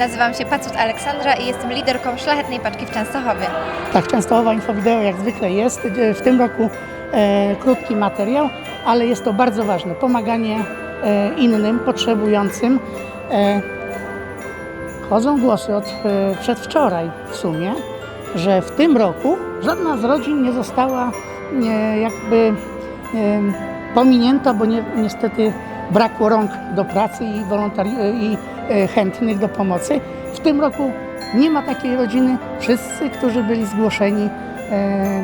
Nazywam się Pacut Aleksandra i jestem liderką Szlachetnej Paczki w Częstochowie. Tak, Częstochowa Infowideo jak zwykle jest. W tym roku e, krótki materiał, ale jest to bardzo ważne. Pomaganie e, innym, potrzebującym. E, chodzą głosy od e, przedwczoraj w sumie, że w tym roku żadna z rodzin nie została e, jakby e, pominięta, bo nie, niestety brakło rąk do pracy i, wolontari- i e, chętnych do pomocy. W tym roku nie ma takiej rodziny. Wszyscy, którzy byli zgłoszeni,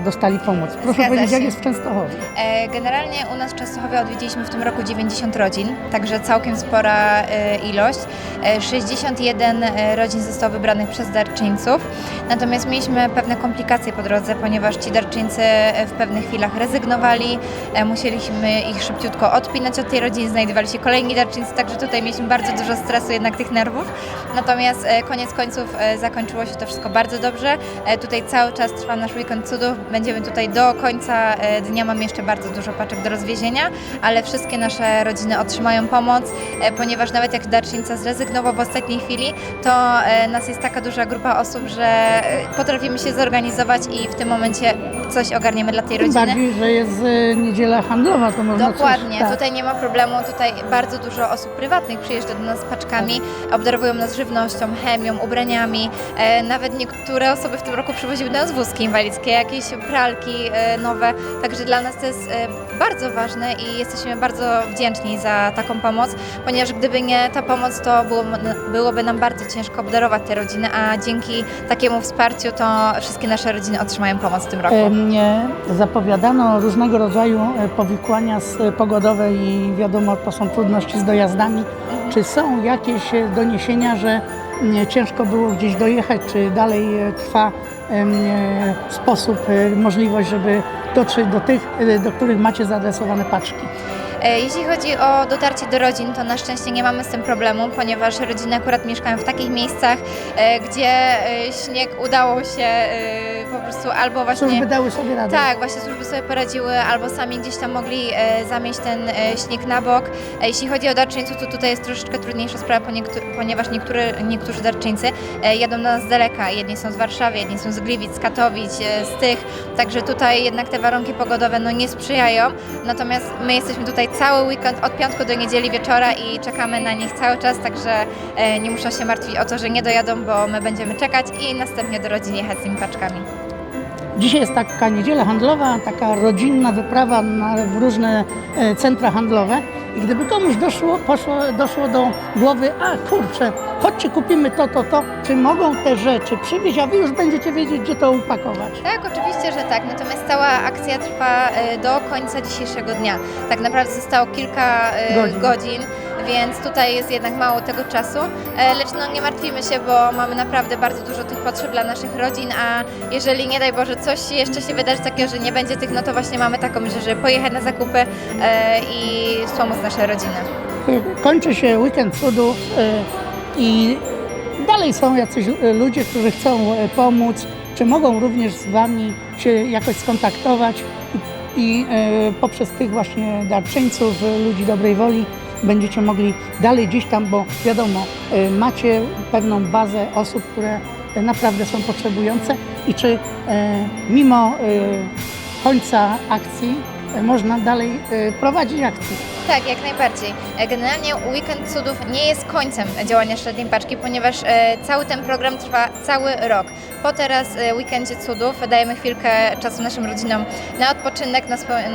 dostali pomoc. Proszę Zgadza powiedzieć, jak się. jest w Częstochowie? E, Generalnie u nas w Częstochowie odwiedziliśmy w tym roku 90 rodzin, także całkiem spora e, ilość. E, 61 e, rodzin zostało wybranych przez darczyńców, natomiast mieliśmy pewne komplikacje po drodze, ponieważ ci darczyńcy e, w pewnych chwilach rezygnowali, e, musieliśmy ich szybciutko odpinać od tej rodziny, znajdowali się kolejni darczyńcy, także tutaj mieliśmy bardzo dużo stresu, jednak tych nerwów. Natomiast e, koniec końców e, zakończyło się to wszystko bardzo dobrze. E, Tutaj cały czas trwa nasz weekend cudów. Będziemy tutaj do końca e, dnia. Mamy jeszcze bardzo dużo paczek do rozwiezienia, ale wszystkie nasze rodziny otrzymają pomoc, e, ponieważ nawet jak darczyńca zrezygnował w ostatniej chwili, to e, nas jest taka duża grupa osób, że potrafimy się zorganizować i w tym momencie coś ogarniemy dla tej Tym rodziny. bardziej, że jest niedziela handlowa, to można Dokładnie, coś... tak. tutaj nie ma problemu. Tutaj bardzo dużo osób prywatnych przyjeżdża do nas z paczkami, obdarowują nas żywnością, chemią, ubraniami. Nawet niektóre osoby w tym roku przywoziły do nas wózki inwalidzkie, jakieś pralki e, nowe. Także dla nas to jest e, bardzo ważne i jesteśmy bardzo wdzięczni za taką pomoc, ponieważ gdyby nie ta pomoc, to było, byłoby nam bardzo ciężko obdarować te rodziny, a dzięki takiemu wsparciu to wszystkie nasze rodziny otrzymają pomoc w tym roku. E, Mnie zapowiadano różnego rodzaju powikłania pogodowe i wiadomo, to są trudności z dojazdami. Czy są jakieś doniesienia, że ciężko było gdzieś dojechać, czy dalej e, trwa e, sposób, e, możliwość, żeby dotrzeć do tych, do których macie zaadresowane paczki? E, Jeśli chodzi o dotarcie do rodzin, to na szczęście nie mamy z tym problemu, ponieważ rodziny akurat mieszkają w takich miejscach, e, gdzie e, śnieg udało się po prostu albo właśnie... Służby dały sobie radę. Tak, właśnie służby sobie poradziły, albo sami gdzieś tam mogli zamieść ten śnieg na bok. Jeśli chodzi o darczyńców, to tutaj jest troszeczkę trudniejsza sprawa, ponieważ niektóry, niektórzy darczyńcy jadą do nas z daleka. Jedni są z Warszawy, jedni są z Gliwic, z Katowic, z tych. Także tutaj jednak te warunki pogodowe no, nie sprzyjają. Natomiast my jesteśmy tutaj cały weekend od piątku do niedzieli wieczora i czekamy na nich cały czas, także e, nie muszą się martwić o to, że nie dojadą, bo my będziemy czekać i następnie do rodzin jechać z tymi paczkami. Dzisiaj jest taka niedziela handlowa, taka rodzinna wyprawa na, w różne e, centra handlowe. I gdyby komuś doszło, poszło, doszło do głowy, a kurczę, chodźcie kupimy to, to, to, czy mogą te rzeczy przywieźć, a wy już będziecie wiedzieć, gdzie to upakować. Tak, oczywiście, że tak. Natomiast cała akcja trwa e, do końca dzisiejszego dnia. Tak naprawdę zostało kilka e, Godzin. godzin. Więc tutaj jest jednak mało tego czasu, E, lecz no nie martwimy się, bo mamy naprawdę bardzo dużo tych potrzeb dla naszych rodzin, a jeżeli nie daj Boże coś jeszcze się wydarzy takiego, że nie będzie tych, no to właśnie mamy taką myśl, że pojechać na zakupy e, i wspomóc nasze rodziny. Kończy się weekend cudów e, i dalej są jacyś ludzie, którzy chcą pomóc, czy mogą również z Wami się jakoś skontaktować i, poprzez tych właśnie darczyńców, ludzi dobrej woli będziecie mogli dalej gdzieś tam, bo wiadomo, e, macie pewną bazę osób, które naprawdę są potrzebujące i czy e, mimo e, końca akcji można dalej prowadzić akcję. Tak, jak najbardziej. E, Generalnie Weekend Cudów nie jest końcem działania Średniej Paczki, ponieważ e, cały ten program trwa cały rok. Po teraz e, Weekendzie Cudów dajemy chwilkę czasu naszym rodzinom na odpoczynek,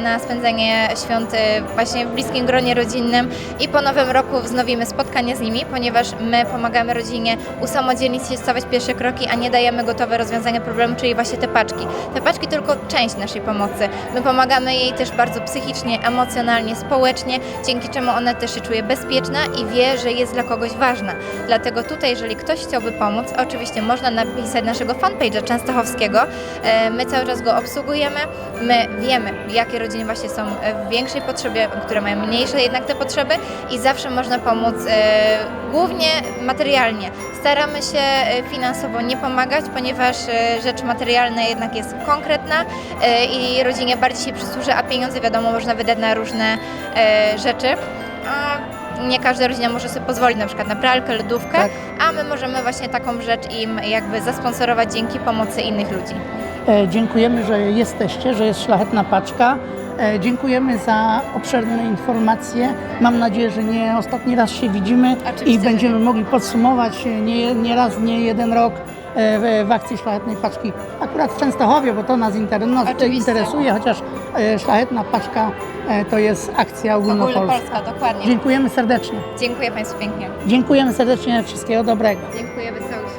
na, spędzenie świąt właśnie w bliskim gronie rodzinnym i po nowym roku wznowimy spotkanie z nimi, ponieważ my pomagamy rodzinie usamodzielnić się, stawiać pierwsze kroki, a nie dajemy gotowe rozwiązania problemu, czyli właśnie te paczki. Te paczki tylko część naszej pomocy. My pomagamy jej też bardzo psychicznie, emocjonalnie, społecznie, dzięki czemu ona też się czuje bezpieczna i wie, że jest dla kogoś ważna. Dlatego tutaj, jeżeli ktoś chciałby pomóc, oczywiście można napisać naszego fanpage'a częstochowskiego. E, My cały czas go obsługujemy. My wiemy, jakie rodziny właśnie są w większej potrzebie, które mają mniejsze jednak te potrzeby i zawsze można pomóc e, głównie materialnie. Staramy się e, finansowo nie pomagać, ponieważ e, rzecz materialna jednak jest konkretna e, i rodzinie bardziej się przysłuży, a pieniądze wiadomo można wydać na różne rzeczy. A nie każda rodzina może sobie pozwolić na przykład na pralkę, lodówkę, Tak. a my możemy właśnie taką rzecz im jakby zasponsorować dzięki pomocy innych ludzi. Dziękujemy, że jesteście, że jest szlachetna paczka. E, Dziękujemy za obszerne informacje. Mam nadzieję, że nie ostatni raz się widzimy Oczywiście, i będziemy mogli podsumować e, nie, nie raz, nie jeden rok e, w, w akcji Szlachetnej Paczki. Akurat w Częstochowie, bo to nas, inter, nas Oczywiście. interesuje, chociaż Szlachetna Paczka to jest akcja ogólnopolska. Ogólnopolska, dokładnie. Dziękujemy serdecznie. Dziękuję Państwu pięknie. Dziękujemy serdecznie, wszystkiego dobrego. Dziękuję wesoło.